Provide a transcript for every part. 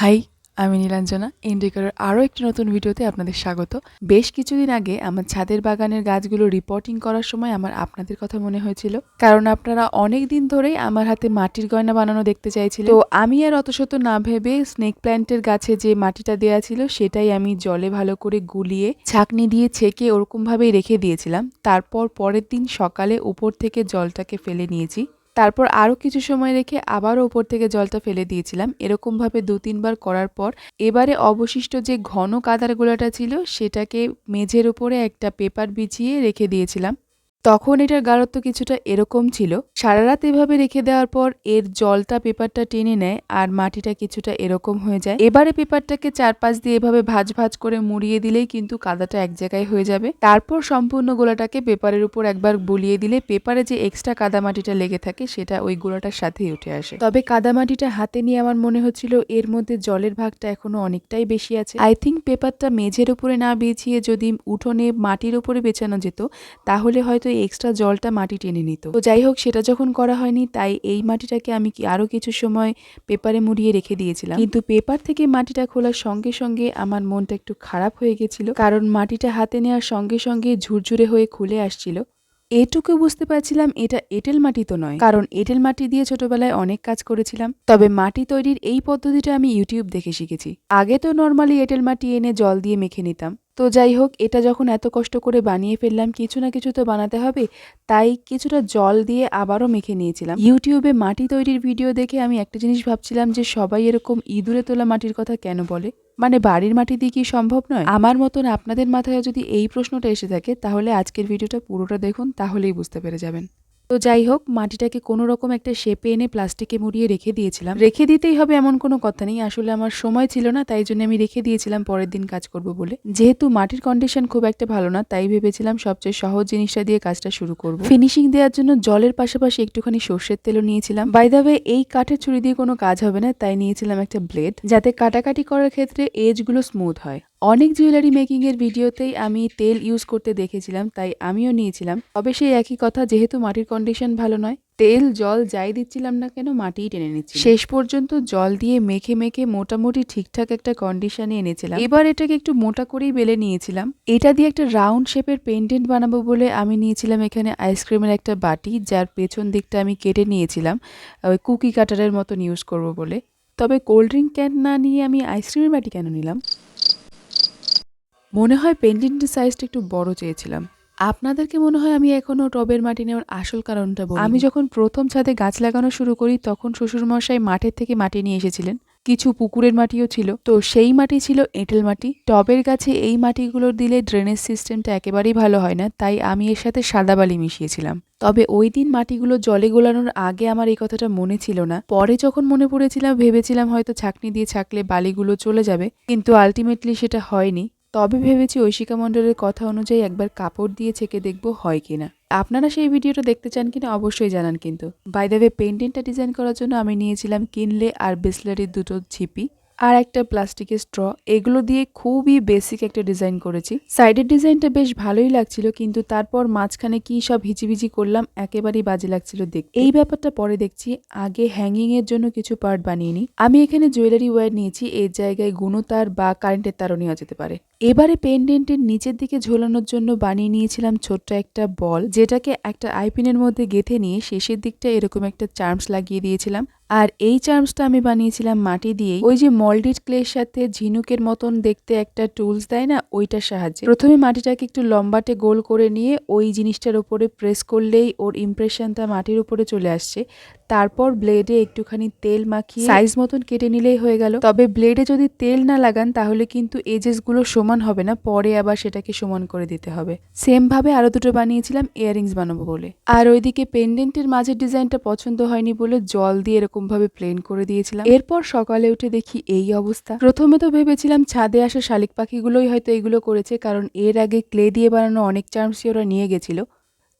High, আমি নীলাঞ্জনা ইন্ডিকারের আরও একটি নতুন ভিডিওতে আপনাদের স্বাগত। বেশ কিছুদিন আগে আমার ছাদের বাগানের গাছগুলো রিপোর্টিং করার সময় আমার আপনাদের কথা মনে হয়েছিল। কারণ আপনারা অনেক দিন ধরেই আমার হাতে মাটির গয়না বানানো দেখতে চাইছিল তো আমি আর অত শত না ভেবে স্নেক প্ল্যান্টের গাছে যে মাটিটা দেওয়া ছিল, সেটাই আমি জলে ভালো করে গুলিয়ে ছাকনি দিয়ে ছেঁকে ওরকমভাবেই রেখে দিয়েছিলাম। তারপর পরের দিন সকালে উপর থেকে জলটাকে ফেলে নিয়েছি। তারপর আরও কিছু সময় রেখে আবারও ওপর থেকে জলটা ফেলে দিয়েছিলাম। এরকমভাবে দু, তিনবার করার পর এবারে অবশিষ্ট যে ঘন কাদার গোলাটা ছিল, সেটাকে মেঝের উপরে একটা পেপার বিছিয়ে রেখে দিয়েছিলাম। তখন এটার গাঢ়ত্ব কিছুটা এরকম ছিল। সারা রাত এভাবে রেখে দেওয়ার পর এর জলটা পেপারটা টেনে নেয় আর মাটিটা কিছুটা এরকম হয়ে যায়। এবারে পেপারটাকে চারপাশ দিয়ে এভাবে ভাজ ভাজ করে মুড়িয়ে দিলেই কিন্তু কাদাটা এক জায়গায় হয়ে যাবে। তারপর সম্পূর্ণ গোলাটাকে পেপারের উপর একবার বুলিয়ে দিলে পেপারে যে এক্সট্রা কাদামাটিটা লেগে থাকে সেটা ওই গোলাটার সাথেই উঠে আসে। তবে কাদামাটিটা হাতে নিয়ে আমার মনে হচ্ছিল এর মধ্যে জলের ভাগটা এখনও অনেকটাই বেশি আছে। আই থিঙ্ক পেপারটা মেঝের উপরে না বিছিয়ে যদি উঠোনে মাটির উপরে বেছানো যেত, তাহলে হয়তো এই এক্সট্রা জলটা মাটি টেনে নিত। তো যাই হোক সেটা যখন করা হয়নি, তাই এই মাটিটাকে আমি কি আরও কিছু সময় পেপারে মুড়িয়ে রেখে দিয়েছিলাম। কিন্তু পেপার থেকে মাটিটা খোলার সঙ্গে সঙ্গে আমার মনটা একটু খারাপ হয়ে গেছিল, কারণ মাটিটা হাতে নেওয়ার সঙ্গে সঙ্গে ঝুরঝুরে হয়ে খুলে আসছিল। এটুকু বুঝতে পারছিলাম এটা এঁটেল মাটি তো নয়, কারণ এঁটেল মাটি দিয়ে ছোটবেলায় অনেক কাজ করেছিলাম। তবে মাটি তৈরির এই পদ্ধতিটা আমি ইউটিউব দেখে শিখেছি। আগে তো নর্মালি এঁটেল মাটি এনে জল দিয়ে মেখে নিতাম। তো যাই হোক, এটা যখন এত কষ্ট করে বানিয়ে ফেললাম, কিছু না কিছু তো বানাতে হবে, তাই কিছুটা জল দিয়ে আবারও মেখে নিয়েছিলাম। ইউটিউবে মাটি তৈরির ভিডিও দেখে আমি একটা জিনিস ভাবছিলাম যে সবাই এরকম ইঁদুরে তোলা মাটির কথা কেন বলে? মানে বাড়ির মাটি দিয়ে কি সম্ভব নয়? আমার মতন আপনাদের মাথায় যদি এই প্রশ্নটা এসে থাকে, তাহলে আজকের ভিডিওটা পুরোটা দেখুন, তাহলেই বুঝতে পেরে যাবেন। তো যাই হোক, মাটিটাকে কোনো রকম একটা শেপে এনে প্লাস্টিকে মুড়িয়ে রেখে দিয়েছিলাম। রেখে দিতেই হবে এমন কোনো কথা নেই। আসলে আমার সময় ছিল না, তাই জন্য আমি রেখে দিয়েছিলাম পরের দিন কাজ করব বলে। যেহেতু মাটির কন্ডিশন খুব একটা ভালো না, তাই ভেবেছিলাম সবচেয়ে সহজ জিনিসটা দিয়ে কাজটা শুরু করব। ফিনিশিং দেওয়ার জন্য জলের পাশাপাশি একটুখানি সর্ষের তেলও নিয়েছিলাম। বাই এই কাঠের ছুরি দিয়ে কোনো কাজ হবে না, তাই নিয়েছিলাম একটা ব্লেড যাতে কাটাকাটি করার ক্ষেত্রে এজগুলো স্মুথ হয়। অনেক জুয়েলারি মেকিং এর ভিডিওতেই আমি তেল ইউজ করতে দেখেছিলাম, তাই আমিও নিয়েছিলাম। তবে সেই একই কথা, যেহেতু মাটির কন্ডিশন ভালো নয়, তেল, জল যাই দিচ্ছিলাম না কেন মাটিই টেনে নিচ্ছি শেষ পর্যন্ত জল দিয়ে মেখে মেখে মোটামুটি ঠিকঠাক একটা কন্ডিশনে এনেছিলাম। এবার এটাকে একটু মোটা করেই বেলে নিয়েছিলাম। এটা দিয়ে একটা রাউন্ড শেপের পেন্ডেন্ট বানাবো বলে আমি নিয়েছিলাম এখানে আইসক্রিমের একটা বাটি, যার পেছন দিকটা আমি কেটে নিয়েছিলাম, ওই কুকি কাটারের মতন ইউজ করব বলে। তবে কোল্ড ড্রিঙ্ক ক্যান না নিয়ে আমি আইসক্রিমের বাটি কেন নিলাম? মনে হয় পেন্ডেন্টের সাইজটা একটু বড় চেয়েছিলাম। আপনাদেরকে মনে হয় আমি এখনও টবের মাটি নেওয়ার আসল কারণটা বলি আমি যখন প্রথম ছাদে গাছ লাগানো শুরু করি, তখন শ্বশুরমশাই মাঠের থেকে মাটি নিয়ে এসেছিলেন। কিছু পুকুরের মাটিও ছিল। তো সেই মাটি ছিল এঁটেল মাটি। টবের গাছে এই মাটিগুলো দিলে ড্রেনেজ সিস্টেমটা একেবারেই ভালো হয় না, তাই আমি এর সাথে সাদা বালি মিশিয়েছিলাম। তবে ওই দিন মাটিগুলো জলে গোলানোর আগে আমার এই কথাটা মনে ছিল না। পরে যখন মনে পড়েছিলাম ভেবেছিলাম হয়তো ছাকনি দিয়ে ছাকলে বালিগুলো চলে যাবে, কিন্তু আলটিমেটলি সেটা হয়নি। তবে ভেবেছি ঐশিকা মণ্ডলের কথা অনুযায়ী একবার কাপড় দিয়ে ছেঁকে দেখব হয় কিনা। আপনারা সেই ভিডিওটা দেখতে চান কিনা অবশ্যই জানান কিন্তু। বাই দ্য ডিজাইন করার জন্য আমি নিয়েছিলাম কিনলে আর বিসলারির দুটো ছিপি আর একটা প্লাস্টিকের স্ট্র এগুলো দিয়ে খুবই বেসিক একটা ডিজাইন করেছি। সাইডের ডিজাইনটা বেশ ভালোই লাগছিল, কিন্তু তারপর মাঝখানে কি সব হিচিবিচি করলাম, একেবারেই বাজে লাগছিল দেখ এই ব্যাপারটা পরে দেখছি, আগে হ্যাঙ্গিং এর জন্য কিছু পার্ট বানিয়ে আমি এখানে জুয়েলারি ওয়্যার নিয়েছি, এর জায়গায় গুণতার বা কারেন্টের তারও নেওয়া যেতে পারে। এবারে পেন্ডেন্টের নিচের দিকে ঝোলানোর জন্য বানিয়ে নিয়েছিলাম ছোট্ট একটা বল যেটাকে একটা আইপিনের মধ্যে গেঁথে নিয়ে শেষের দিকটা এরকম একটা চার্মস লাগিয়ে দিয়েছিলাম। আর এই চার্মসটা আমি বানিয়েছিলাম মাটি দিয়েই। ওই যে মল্ডিড ক্লের সাথে ঝিনুকের মতন দেখতে একটা টুলস দেয় না, ওইটার সাহায্যে। প্রথমে মাটিটাকে একটু লম্বাটে গোল করে নিয়ে ওই জিনিসটার উপরে প্রেস করলেই ওর ইমপ্রেশনটা মাটির উপরে চলে আসছে। তারপর ব্লেডে একটুখানি তেল মাখিয়ে সাইজ মতন কেটে নিলেই হয়ে গেল। তবে ব্লেডে যদি তেল না লাগান তাহলে কিন্তু এজেসগুলো সমান হবে না পরে আবার সেটাকে সমান করে দিতে হবে। সেম ভাবে আরও দুটো বানিয়েছিলাম ইয়ারিংস বানাবো বলে। আর ওইদিকে পেন্ডেন্টের মাঝের ডিজাইনটা পছন্দ হয়নি বলে জল দিয়ে এরকম ভাবে প্লেন করে দিয়েছিলাম। এরপর সকালে উঠে দেখি এই অবস্থা। প্রথমে তো ভেবেছিলাম ছাদে আসা শালিক পাখিগুলোই হয়তো এগুলো করেছে কারণ এর আগে ক্লে দিয়ে বানানো অনেক চার্মসই ওরা নিয়ে গেছিল।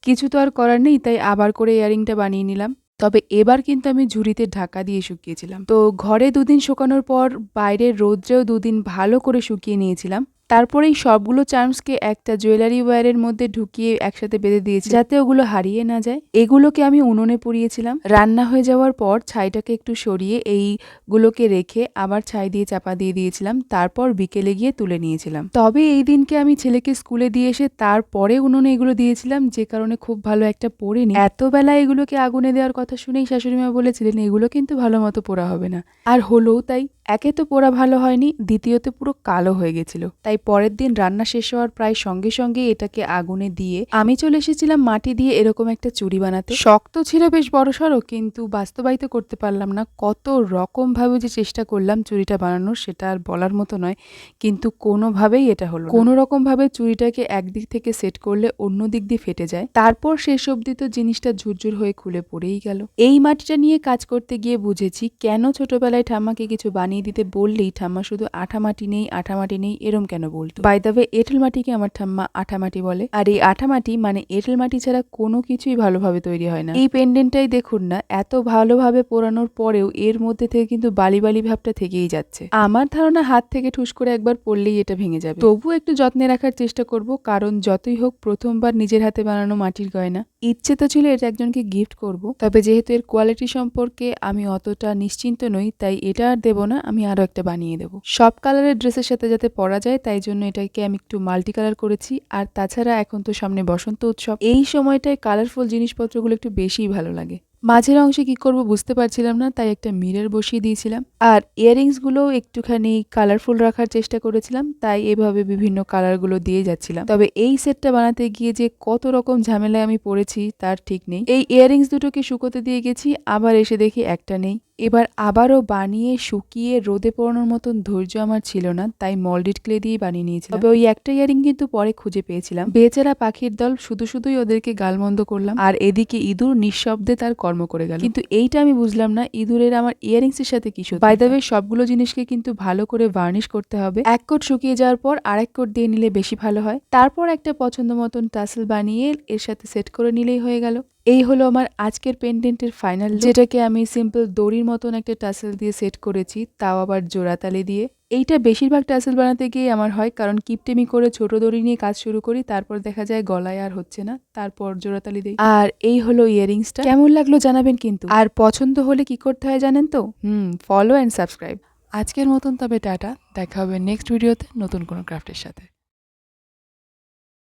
কিছু তো আর করার নেই তাই আবার করে ইয়ারিংটা বানিয়ে নিলাম। তবে এবার কিন্তু আমি ঝুড়িতে ঢাকা দিয়ে শুকিয়েছিলাম। তো ঘরে দুদিন শুকানোর পর বাইরের রৌদ্রেও দুদিন ভালো করে শুকিয়ে নিয়েছিলাম। তারপরে এই সবগুলো চার্মসকে একটা জুয়েলারি ওয়্যারের মধ্যে ঢুকিয়ে একসাথে বেঁধে দিয়েছি, যাতে ওগুলো হারিয়ে না যায়। এগুলোকে আমি উনুনে পুড়িয়েছিলাম। রান্না হয়ে যাওয়ার পর ছাইটাকে একটু সরিয়ে এইগুলোকে রেখে আবার ছাই দিয়ে চাপা দিয়ে দিয়েছিলাম। তারপর বিকেলে গিয়ে তুলে নিয়েছিলাম। তবে এই দিনকে আমি ছেলেকে স্কুলে দিয়ে এসে তারপরে উনুনে এগুলো দিয়েছিলাম, যে কারণে খুব ভালো একটা পড়েনি এত বেলা এগুলোকে আগুনে দেওয়ার কথা শুনেই শাশুড়ি মা বলেছিলেন, এগুলো কিন্তু ভালো মতো পোড়া হবে না। আর হলোও তাই, একে তো পোড়া ভালো হয়নি, দ্বিতীয়তে পুরো কালো হয়ে গেছিল। তাই পরের দিন রান্না শেষ হওয়ার প্রায় সঙ্গে সঙ্গে এটাকে আগুনে দিয়ে আমি চলে এসেছিলাম মাটি দিয়ে এরকম একটা চুড়ি বানাতে। শক্ত ছিল বেশ বড়সড়, কিন্তু বাস্তবায়িত করতে পারলাম না। কত রকম ভাবে যে চেষ্টা করলাম চুড়িটা বানানোর, সেটা আর বলার মতো নয়, কিন্তু কোনোভাবেই এটা হলো কোনো রকম ভাবে চুড়িটাকে একদিক থেকে সেট করলে অন্য দিক দিয়ে ফেটে যায়। তারপর শেষ অবধি তো জিনিসটা ঝুরঝুর হয়ে খুলে পড়েই গেল। এই মাটিটা নিয়ে কাজ করতে গিয়ে বুঝেছি, কেন ছোটবেলায় ঠাম্মাকে কিছু বানিয়ে দিতে বললেই ঠাম্মা শুধু আঠা মাটি নেই আঠা মাটি নেই, এরম কেন বলতো। বাই দ্য এঁটেল মাটিকে আমার ঠাম্মা আঠা মাটি বলে। আর এই আঠা মাটি মানে এঁটেল মাটি ছাড়া কোনো কিছুই ভালোভাবে তৈরি হয় না। এই পেন্ডেন্টটাই দেখুন না, এত ভালোভাবে পোড়ানোর পরেও এর মধ্যে থেকে কিন্তু বালি বালি ভাবটা থেকেই যাচ্ছে। আমার ধারণা হাত থেকে ঠুস করে একবার পড়লেই এটা ভেঙে যাবে। তবু একটু যত্নে রাখার চেষ্টা করব, কারণ যতই হোক প্রথমবার নিজের হাতে বানানো মাটির গয়না। ইচ্ছে তো ছিল এটা একজনকে গিফট করব, তবে যেহেতু এর কোয়ালিটি সম্পর্কে আমি অতটা নিশ্চিন্ত নই, তাই এটা আর দেবো না, আমি আরও একটা বানিয়ে দেবো। সব কালারের ড্রেসের সাথে যাতে পরা যায়, তাই জন্য এটাকে আমি একটু মাল্টি কালার করেছি। আর তাছাড়া এখন তো সামনে বসন্ত উৎসব। এই সময়টায় কালারফুল জিনিসপত্রগুলো একটু বেশিই ভালো লাগে। মাঝের অংশে কি করব বুঝতে পারছিলাম না, তাই একটা মিরর বসিয়ে দিয়েছিলাম। আর ইয়াররিংসগুলো একটুখানি কালারফুল রাখার চেষ্টা করেছিলাম, তাই এভাবে বিভিন্ন কালারগুলো দিয়ে যাচ্ছিলাম। তবে এই সেটটা বানাতে গিয়ে যে কত রকম ঝামেলায় আমি পড়েছি, তার ঠিক নেই। এই ইয়াররিংস দুটোকে শুকোতে দিয়ে গেছি, আবার এসে দেখি একটা নেই। এবার আবারও বানিয়ে শুকিয়ে রোদে পড়ানোর মতন ধৈর্য আমার ছিল না, তাই মল্ডেড ক্লে দিয়ে বানিয়ে নিয়েছিলাম। তবে ওই একটা ইয়ারিং কিন্তু পরে খুঁজে পেয়েছিলাম। বেচারা পাখির দল শুধু শুধুই ওদেরকে গালমন্দ করলাম, আর এদিকে ইঁদুর নিঃশব্দে তার কর্ম করে গেল। কিন্তু এইটা আমি বুঝলাম না, ইঁদুরের আমার ইয়ারিংস এর সাথে কিছু বাই দ্য সবগুলো জিনিসকে কিন্তু ভালো করে ভার্নিশ করতে হবে। এক কোট শুকিয়ে যাওয়ার পর আরেক কোট দিয়ে নিলে বেশি ভালো হয়। তারপর একটা পছন্দ মতন টাসেল বানিয়ে এর সাথে সেট করে নিলেই হয়ে গেল। এই হলো আমার আজকের পেন্ডেন্টের ফাইনাল যেটাকে আমি সিম্পল দড়ির মতন একটা টাসেল দিয়ে সেট করেছি, তাও আবার জোড়াতালি দিয়ে। এইটা বেশিরভাগ টাসেল বানাতে গিয়ে আমার হয়, কারণ কিপটেমি করে ছোট দড়ি নিয়ে কাজ শুরু করি, তারপর দেখা যায় গলায় আর হচ্ছে না, তারপর জোড়াতালি দিই। আর এই হলো ইয়ারিংসটা কেমন লাগল জানাবেন কিন্তু। আর পছন্দ হলে কি করতে হয় জানেন তো? হুম ফলো অ্যান্ড সাবস্ক্রাইব আজকের মতন তবে টাটা, দেখা হবে নেক্সট ভিডিওতে নতুন কোনো ক্রাফটের সাথে।